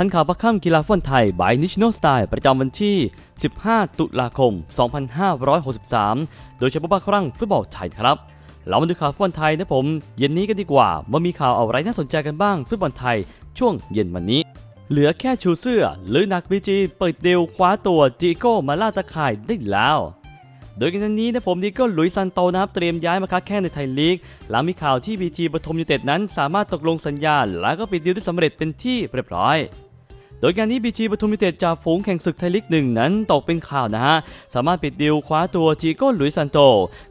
ทันข่าวพักค่ำกีฬาฟุตบอลไทยบายนิชโนสไตล์ประจำวันที่ 15 ตุลาคม 2563 โดยเฉพาะบ้าครั่งฟุตบอลไทยครับ เรามาดูข่าวฟุตบอลไทยนะผม เย็นนี้กันดีกว่าว่ามีข่าวอะไรน่าสนใจกันบ้างฟุตบอลไทยช่วงเย็นวันนี้ เหลือแค่ชูเสื้อ หรือนักบีจีเปิดเดวคว้าตัวจิโก้มาล่าตะข่ายได้แล้วโดยกันนี้นะผมดิโก้หลุยส์ซันโตนะครับเตรียมย้ายมาค้าแข่งในไทยลีก หลังมีข่าวที่บีจีปฐมยูเต็ดนั้น สามารถตกลงสัญญา และก็ปิดดีลได้สำเร็จเป็นที่เรียบร้อย โดยการนี้บีจีปทุมยูเต็ดจากฝูงแข่งศึกไทยลีกหนึ่งนั้นตกเป็นข่าวนะฮะ สามารถปิดดิวคว้าตัวจิโก้หลุยซันโต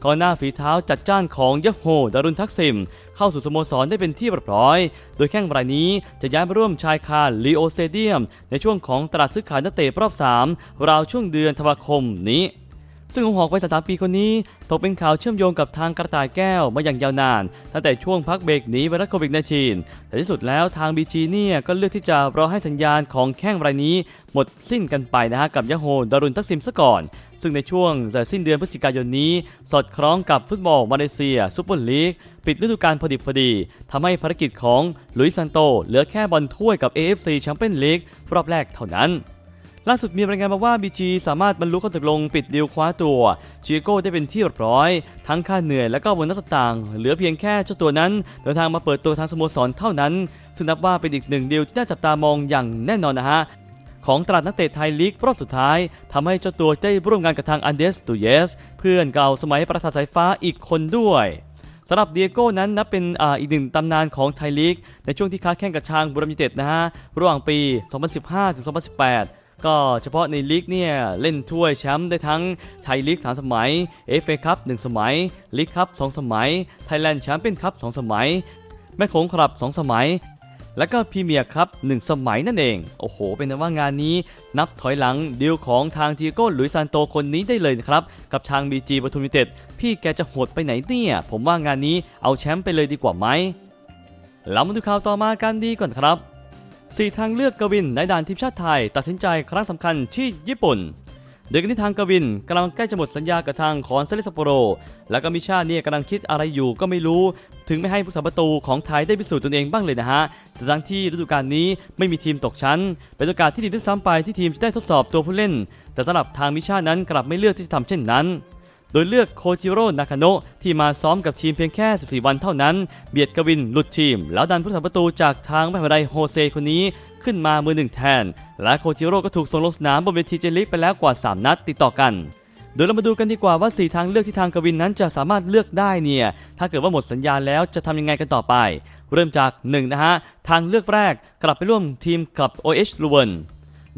กองหน้าฝีเท้าจัดจ้านของยะโฮดารุนทักซิม เข้าสู่สโมสรได้เป็นที่เรียบร้อย โดยแข้งรายนี้จะย้ายมาร่วมชายคาลีโอเซเดียม ในช่วงของตลาดซื้อขายนักเตะรอบ 3 ราวช่วงเดือนธันวาคมนี้ ซึ่งหงหอกวัย33ปีคนนี้ตกเป็นข่าวเชื่อมโยงกับทางกระต่ายแก้วมาอย่างยาวนาน ตั้งแต่ช่วงพักเบรกหนีไวรัสโควิด -19 แต่ที่สุดแล้วทางบีจีเนี่ยก็เลือกที่จะรอให้สัญญาณของแข้งรายนี้ หมดสิ้นกันไปนะฮะกับยาโฮดารุนทักซิมซะก่อน ซึ่งในช่วงแต่สิ้นเดือนพฤศจิกายนนี้ สอดคล้องกับฟุตบอลมาเลเซียซุปเปอร์ลีกปิดฤดูกาลพอดิบพอดีทำให้ภารกิจของลุยซันโตเหลือแค่บอลถ้วยกับ AFC แชมเปี้ยนลีกรอบแรกเท่านั้น ล่าสุดมีรายงานมาว่า BG สามารถบรรลุข้อตกลงปิดดีลคว้าตัวชิโก้ได้เป็นที่เรียบร้อย ทั้งค่าเหนื่อยและก็โบนัสต่างเหลือเพียงแค่เจ้าตัวนั้นเดินทางมาเปิดตัวทางสโมสรเท่านั้น ซึ่งนับว่าเป็นอีกหนึ่งดีลที่น่าจับตามองอย่างแน่นอนนะฮะของตลาดนักเตะไทยลีกรอบสุดท้ายทำให้เจ้าตัวได้ร่วมงานกับทางอันเดสตูเยส เพื่อนเก่าสมัยประสาทสายฟ้าอีกคนด้วยสำหรับเดียโก้นั้นนับเป็นออีกหนึ่งตำนานของไทยลีก ในช่วงที่ค้าแข่งกับชางบุรีรัมย์ยูเต็ดนะฮะระหว่างปี 2015-2018 ก็เฉพาะในลีกเนี่ยเล่นถ้วยแชมป์ได้ทั้งไทยลีก3สมัย FA คัพ1สมัยลีกคัพ2สมัยไทยแลนด์แชมเปี้ยนคัพ2สมัย แม่โขงครับ2สมัยและก็พรีเมียร์ครับ1สมัยนั่นเอง โอ้โห เป็นว่างานนี้นับถอยหลังดีลของทางจีโก้หลุยซานโตคนนี้ได้เลยนะครับ กับทางบีจีปทุมยูเต็ด พี่แกจะโหดไปไหนเนี่ย ผมว่างานนี้เอาแชมป์ไปเลยดีกว่าไหมเรามาดูข่าวต่อมากันดีก่อนครับ สี่ทางเลือกกวินในด่านทีมชาติไทย ตัดสินใจครั้งสำคัญที่ญี่ปุ่นโดยกันที่ทางกวินกำลังใกล้จะหมดสัญญากับทางคอนเซเลสโปโร แล้วก็มิชาเนี่ยกำลังคิดอะไรอยู่ก็ไม่รู้ ถึงไม่ให้ผู้สาประตูของไทยได้พิสูจน์ตนเองบ้างเลยนะฮะ แต่ทั้งที่ฤดูกาลนี้ไม่มีทีมตกชั้น เป็นโอกาสที่ดีที่ซ้ำไปที่ทีมจะได้ทดสอบตัวผู้เล่น แต่สำหรับทางมิชานั้นกลับไม่เลือกที่จะทำเช่นนั้น โดยเลือกโคจิโร่นาคาโนะที่มาซ้อมกับทีมเพียงแค่ 14 วันเท่านั้น เบียดกวินหลุดทีม แล้วดันผู้สัประตูจากทางแม่พายโฮเซคนนี้ขึ้นมามือหนึ่งแทน และโคจิโร่ก็ถูกส่งลงสนามบนเวทีเจลิกไปแล้วกว่า 3 นัดติดต่อกันโดยเรามาดูกันดีกว่าว่า 4 ทางเลือกที่ทางกวินนั้นจะสามารถเลือกได้เนี่ย ถ้าเกิดว่าหมดสัญญาแล้วจะทำยังไงกันต่อไป เริ่มจาก 1 นะฮะ ทางเลือกแรกกลับไปร่วมทีมกับ OH ลูเวน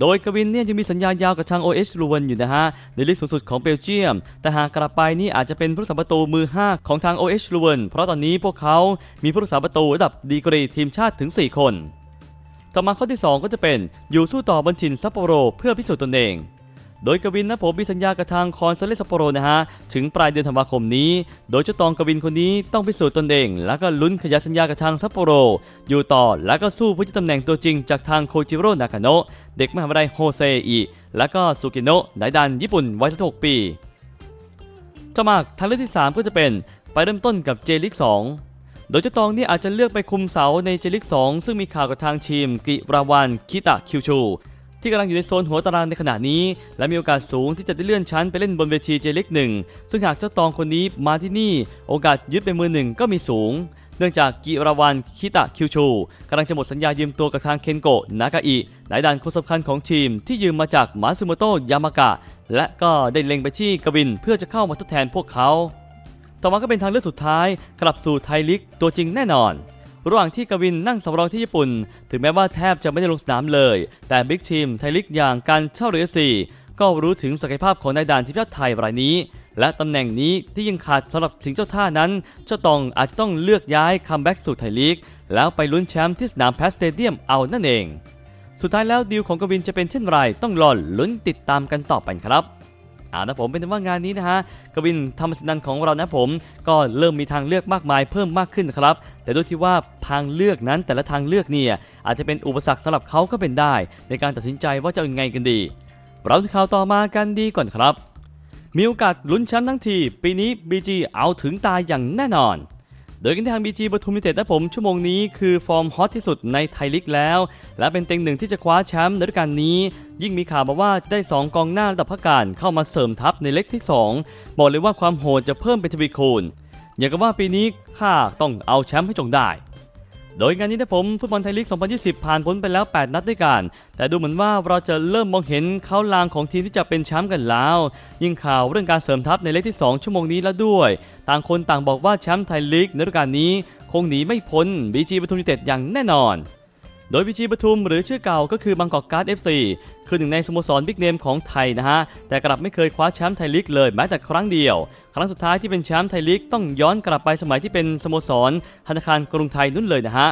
โดยกวินเนี่ยยังมีสัญญายาวกับทาง OH ลูเวนอยู่นะฮะในลีกสูงสุดของเบลเยียม แต่หากกลับไปนี่อาจจะเป็นผู้รักษาประตูมือ 5 ของทาง OH ลูเวนเพราะตอนนี้พวกเขามีผู้รักษาประตูระดับดีกรีทีมชาติถึง 4 คน ต่อมาข้อที่ 2 ก็จะเป็นอยู่สู้ต่อบนชินซัปโปโรเพื่อพิสูจน์ตนเอง โดยกวินนะผมมีสัญญากับทางคอนเซเลสซัปโปโรนะฮะถึงปลายเดือนธันวาคมนี้ โดยเจ้าตองกวินคนนี้ต้องพิสูจน์ตนเอง แล้วก็ลุ้นขยายสัญญากับทางซัปโปโร อยู่ต่อแล้วก็สู้เพื่อจะตำแหน่งตัวจริงจากทางโคจิโร่นากาโนะเด็กมหาวิทยาลัยโฮเซอิแล้วก็สุกิโนะนายดันญี่ปุ่นวัย16ปีต่อมาทางเลือกที่ 3 ก็จะเป็นไปเริ่มต้นกับเจลิก2โดยเจ้าตองนี่อาจจะเลือกไปคุมเสาในเจลิก2ซึ่งมีข่าวกับทางทีมกิราวันคิตะคิวชู ที่กำลังอยู่ในโซนหัวตารางในขณะนี้ และมีโอกาสสูงที่จะได้เลื่อนชั้นไปเล่นบนเวทีเจลิก1ซึ่งหากเจ้าตองคนนี้มาที่นี่ โอกาสยึดเป็นมือหนึ่งก็มีสูง เนื่องจากกิราวันคิตะคิวชูกำลังจะหมดสัญญายืมตัวกับทางเคนโกะนากาอินายดันคนสำคัญของทีมที่ยืมมาจากมาซึโมโตะยามากะ และก็ได้เล็งไปที่กวินเพื่อจะเข้ามาทดแทนพวกเขา ต่อมาก็เป็นทางเลือกสุดท้ายกลับสู่ไทยลีกตัวจริงแน่นอน ระหว่างที่กวินนั่งสำรองที่ญี่ปุ่น ถึงแม้ว่าแทบจะไม่ได้ลงสนามเลย แต่บิ๊กทีมไทยลีกอย่างการเช่าเรือซีก็รู้ถึงศักยภาพของนายด่านทีมชาติไทยรายนี้ และตำแหน่งนี้ที่ยังขาดสำหรับสิงเจ้าท่านั้นเจ้าตองอาจจะต้องเลือกย้ายคัมแบ็กสู่ไทยลีก แล้วไปลุ้นแชมป์ที่สนามแพสสเตเดียมเอานั่นเอง สุดท้ายแล้วดีลของกวินจะเป็นเช่นไรต้องรอลุ้นติดตามกันต่อไปครับ อ่านะผมเป็นว่างานนี้นะฮะกวินธรรมสินันของเรานะผม ก็เริ่มมีทางเลือกมากมายเพิ่มมากขึ้นครับ แต่ด้วยที่ว่าทางเลือกนั้นแต่ละทางเลือกเนี่ยอาจจะเป็นอุปสรรคสำหรับเขาก็เป็นได้ ในการตัดสินใจว่าจะยังไงกันดี เราข่าวต่อมากันดีก่อนครับ มีโอกาสลุ้นแชมป์ทั้งที ปีนี้ BG เอาถึงตายอย่างแน่นอน โดยกันที่ทาง BG ปทุมยูไนเต็ดนะผมชั่วโมงนี้คือฟอร์มฮอตที่สุดในไทยลีกแล้ว และเป็นเต็งหนึ่งที่จะคว้าแชมป์ในฤดูกาลนี้ ยิ่งมีข่าวมาว่าจะได้ 2 กองหน้าระดับพักการเข้ามาเสริมทัพในเล็กที่ 2 บอกเลยว่าความโหดจะเพิ่มเป็นทวีคูณอย่างกับว่าปีนี้ข้าต้องเอาแชมป์ให้จงได้ โดยงานนี้นะผมฟุตบอลไทยลีก 2020 ผ่านพ้นไปแล้ว 8 นัดด้วยกัน แต่ดูเหมือนว่าเราจะเริ่มมองเห็นเขาลางของทีมที่จะเป็นแชมป์กันแล้ว ยิ่งข่าวเรื่องการเสริมทัพในเลขที่ 2 ชั่วโมงนี้แล้วด้วย ต่างคนต่างบอกว่าแชมป์ไทยลีกในฤดูกาลนี้ คงหนีไม่พ้นบีจีปทุมยูเต็ดอย่างแน่นอน โดยบีจีปทุมหรือชื่อเก่าก็คือบางกอกการ์ด FC คือหนึ่งในสโมสรบิ๊กเนมของไทยนะฮะ แต่กลับไม่เคยคว้าแชมป์ไทยลีกเลยแม้แต่ครั้งเดียว ครั้งสุดท้ายที่เป็นแชมป์ไทยลีกต้องย้อนกลับไปสมัยที่เป็นสโมสรธนาคารกรุงไทยนู่นเลยนะฮะ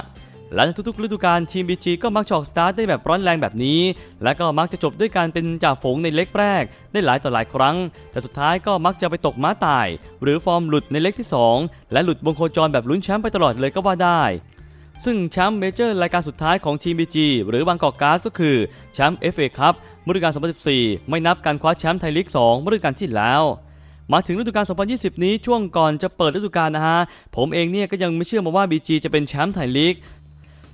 และทุกๆฤดูกาลทีม BG ก็มักจออกสตาร์ทได้แบบร้อนแรงแบบนี้ และก็มักจะจบด้วยการเป็นจ่าฝูงในเล็กแรก ได้หลายต่อหลายครั้ง แต่สุดท้ายก็มักจะไปตกม้าตาย หรือฟอร์มหลุดในเล็กที่ 2 และหลุดวงโคจรแบบลุ้นแชมป์ไปตลอดเลยก็ว่าได้ ซึ่งแชมป์เมเจอร์รายการสุดท้ายของทีม BG หรือบางกอกก๊าซก็คือแชมป์ FA ครับเมื่อฤดูกาล 2014 ไม่นับการคว้าแชมป์ไทยลีก 2 ฤดูกาลที่แล้ว มาถึงฤดูกาล 2020 นี้ช่วงก่อนจะเปิดฤดูกาลนะฮะ ผมเองเนี่ยก็ยังไม่เชื่อมาว่า BG จะเป็นแชมป์ไทยลีก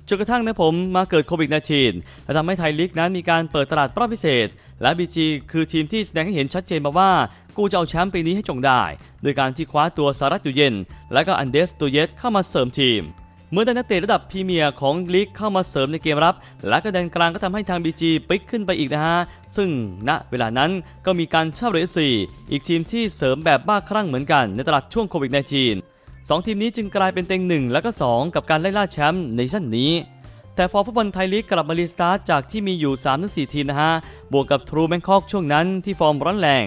จนกระทั่งนะผมมาเกิดโควิด -19 และทำให้ไทยลีกนั้นมีการเปิดตลาดรอบพิเศษ และ BG คือทีมที่แสดงให้เห็นชัดเจนมาว่า กูจะเอาแชมป์ปีนี้ให้จงได้ โดยการที่คว้าตัวสารัตอยู่เย็น และก็อันเดสตูเยสเข้ามาเสริมทีม เมื่อได้นักเตะระดับพรีเมียร์ของลีกเข้ามาเสริมในเกมรับ และก็แดนกลางก็ทำให้ทาง BG พลิกขึ้นไปอีกนะฮะ ซึ่งณเวลานั้นก็มีการเช่าเรฟซีอีกทีมที่เสริมแบบบ้าคลั่งเหมือนกันในตลาดช่วงโควิด -19 สองทีมนี้จึงกลายเป็นเต็งหนึ่งและก็ 2 กับการไล่ล่าแชมป์ในซีซั่นนี้แต่พอฟุตบอลไทยลีกกลับมารีสตาร์ทจากที่มีอยู่3-4ทีมนะฮะ บวกกับทรูแบงคอกช่วงนั้นที่ฟอร์มร้อนแรง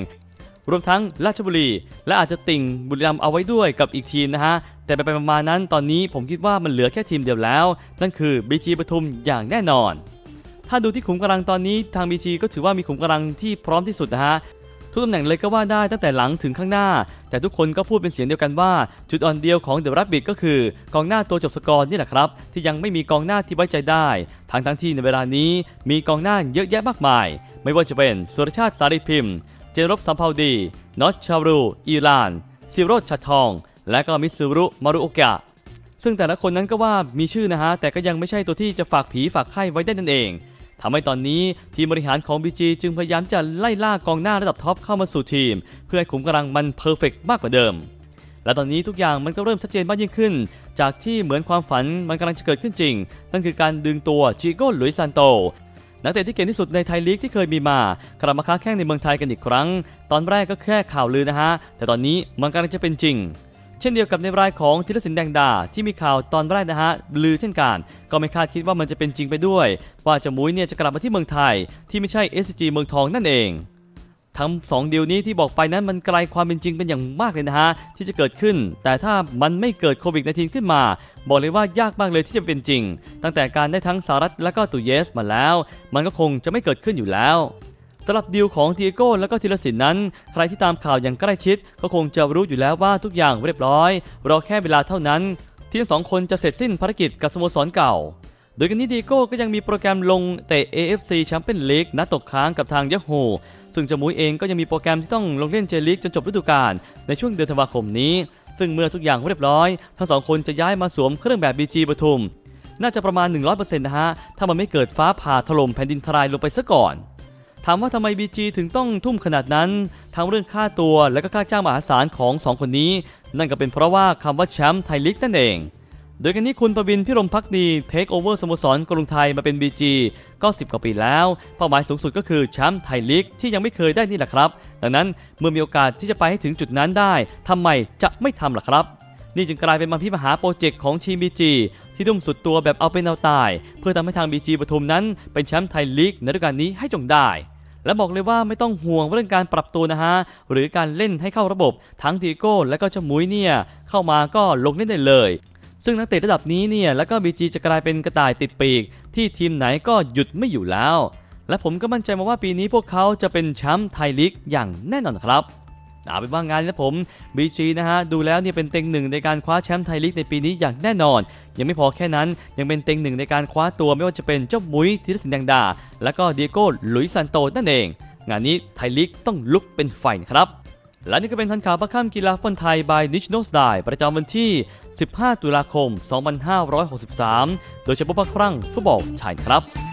รวมทั้งราชบุรี และอาจจะติ่งบุรีรัมย์เอาไว้ด้วยกับอีกทีมนะฮะ แต่ไปๆมาๆนั้นตอนนี้ผมคิดว่ามันเหลือแค่ทีมเดียวแล้ว นั่นคือบีจีปทุมอย่างแน่นอน ถ้าดูที่ขุมกำลังตอนนี้ทางบีจีก็ถือว่ามีขุมกำลังที่พร้อมที่สุดนะฮะทุกตำแหน่งเลยก็ว่าได้ตั้งแต่หลังถึงข้างหน้า แต่ทุกคนก็พูดเป็นเสียงเดียวกันว่า จุดอ่อนเดียวของเดอะรับบิ t ก็คือกองหน้าตัวจบสกอร์นี่แหละครับ ที่ยังไม่มีกองหน้าที่ไว้ใจได้ ทั้งทั้งที่ในเวลานี้มีกองหน้าเยอะแยะมากมาย ไม่ว่าจะเป็นสุรชาติสารีพิมพ์ เจนรบสัมภาวดีน็อตชารู อีรานซิโรชัดทอง และก็มิซูรุมารุโอกะซึ่งแต่ละคนนั้นก็ว่ามีชื่อนะฮะ แต่ก็ยังไม่ใช่ตัวที่จะฝากผีฝากไข้ไว้ได้นั่นเองทำให้ตอนนี้ทีมบริหารของ BG จึงพยายามจะไล่ล่ากองหน้าระดับท็อปเข้ามาสู่ทีม เพื่อให้ขุมกำลังมันเพอร์เฟกมากกว่าเดิม และตอนนี้ทุกอย่างมันก็เริ่มชัดเจนมากยิ่งขึ้น จากที่เหมือนความฝันมันกำลังจะเกิดขึ้นจริง นั่นคือการดึงตัวจิโก้หลุยซานโตนักเตะที่เก่งที่สุดในไทยลีกที่เคยมีมากลับมาค้าแข้งในเมืองไทยกันอีกครั้ง ตอนแรกก็แค่ข่าวลือนะฮะ แต่ตอนนี้มันกำลังจะเป็นจริง เช่นเดียวกับในรายของธีรศิลป์แดงดา ที่มีข่าวตอนแรกนะฮะลือเช่นกัน ก็ไม่คาดคิดว่ามันจะเป็นจริงไปด้วย ว่าจามุ้ยเนี่ยจะกลับมาที่เมืองไทย ที่ไม่ใช่ SG เมืองทองนั่นเองทั้งสองเดียวนี้ที่บอกไปนั้นมันไกลความเป็นจริงเป็นอย่างมากเลยนะฮะ ที่จะเกิดขึ้น แต่ถ้ามันไม่เกิดโควิด -19 ขึ้นมา บอกเลยว่ายากมากเลยที่จะเป็นจริง ตั้งแต่การได้ทั้งสหรัฐและก็ตูเยสมาแล้ว มันก็คงจะไม่เกิดขึ้นอยู่แล้ว สำหรับดีลของทีโก้และก็ธีรศิลป์นั้น ใครที่ตามข่าวอย่างใกล้ชิด ก็คงจะรู้อยู่แล้วว่าทุกอย่างเรียบร้อย รอแค่เวลาเท่านั้น ที่ทั้งสองคนจะเสร็จสิ้นภารกิจกับสโมสรเก่า โดยกันนี้ดีโก้ก็ยังมีโปรแกรมลงเตะ AFC แชมเปี้ยนลีกนัดตกค้างกับทางย a โฮซึ่งจมุยเองก็ยังมีโปรแกรมที่ต้องลงเล่นเจลีกจนจบฤดูกาลในช่วงเดือนธันวาคมนี้ ซึ่งเมื่อทุกอย่างเรียบร้อย ทั้งสองคนจะย้ายมาสวมเครื่องแบบ BG ปทุมน่าจะประมาณ 100%นะฮะ ถ้ามันไม่เกิดฟ้าผ่าถล่มแผ่นดินทลายลงไปซะก่อน ถามว่าทำไม BG ถึงต้องทุ่มขนาดนั้น ทั้งเรื่องค่าตัวและก็ค่าจ้างมหาศาลของ 2 คนนี้ นั่นก็เป็นเพราะว่าคำว่าแชมป์ไทยลีกนั่นเอง โดยกันนี้คุณประวินพิรมพักดีเทคโอเวอร์สโมสรกรุงไทยมาเป็น BG ก็10กว่าปีแล้ว เป้าหมายสูงสุดก็คือแชมป์ไทยลีกที่ยังไม่เคยได้นี่แหละครับ ดังนั้นเมื่อมีโอกาสที่จะไปให้ถึงจุดนั้นได้ทำไมจะไม่ทำล่ะครับ นี่จึงกลายเป็นมาพิมหาโปรเจกต์ของทีม BG ที่ทุ่มสุดตัวแบบเอาเป็นเอาตาย เพื่อทำให้ทาง BG ปทุมนั้นเป็นแชมป์ไทยลีกในฤดูกาลนี้ให้จงได้และบอกเลยว่าไม่ต้องห่วงเรื่องการปรับตัวนะฮะ หรือการเล่นให้เข้าระบบทั้งทีโก้และก็เจ้ามุ้ยเนี่ย เข้ามาก็ลงเล่นได้เลย ซึ่งนักเตะระดับนี้เนี่ย แล้วก็ BG จะกลายเป็นกระต่ายติดปีก ที่ทีมไหนก็หยุดไม่อยู่แล้ว และผมก็มั่นใจมาว่าปีนี้พวกเขาจะเป็นแชมป์ไทยลีกอย่างแน่นอนครับ เอาเป็นว่างานนี้นะผม BG นะฮะดูแล้วเนี่ยเป็นเต็งหนึ่งในการคว้าแชมป์ไทยลีกในปีนี้อย่างแน่นอน ยังไม่พอแค่นั้นยังเป็นเต็งหนึ่งในการคว้าตัวไม่ว่าจะเป็นเจ้ามุ้ยธีรศิลป์แดงดา และก็เดียโก้หลุยส์ซันโตนั่นเอง งานนี้ไทยลีกต้องลุกเป็นไฟนครับและนี่ก็เป็นทันข่าวประค่ำกีฬาฟุตบอลไทย by National Style ประจำวันที่ 15 ตุลาคม 2563 โดยเฉพาะครั่งฟุตบอลชายครับ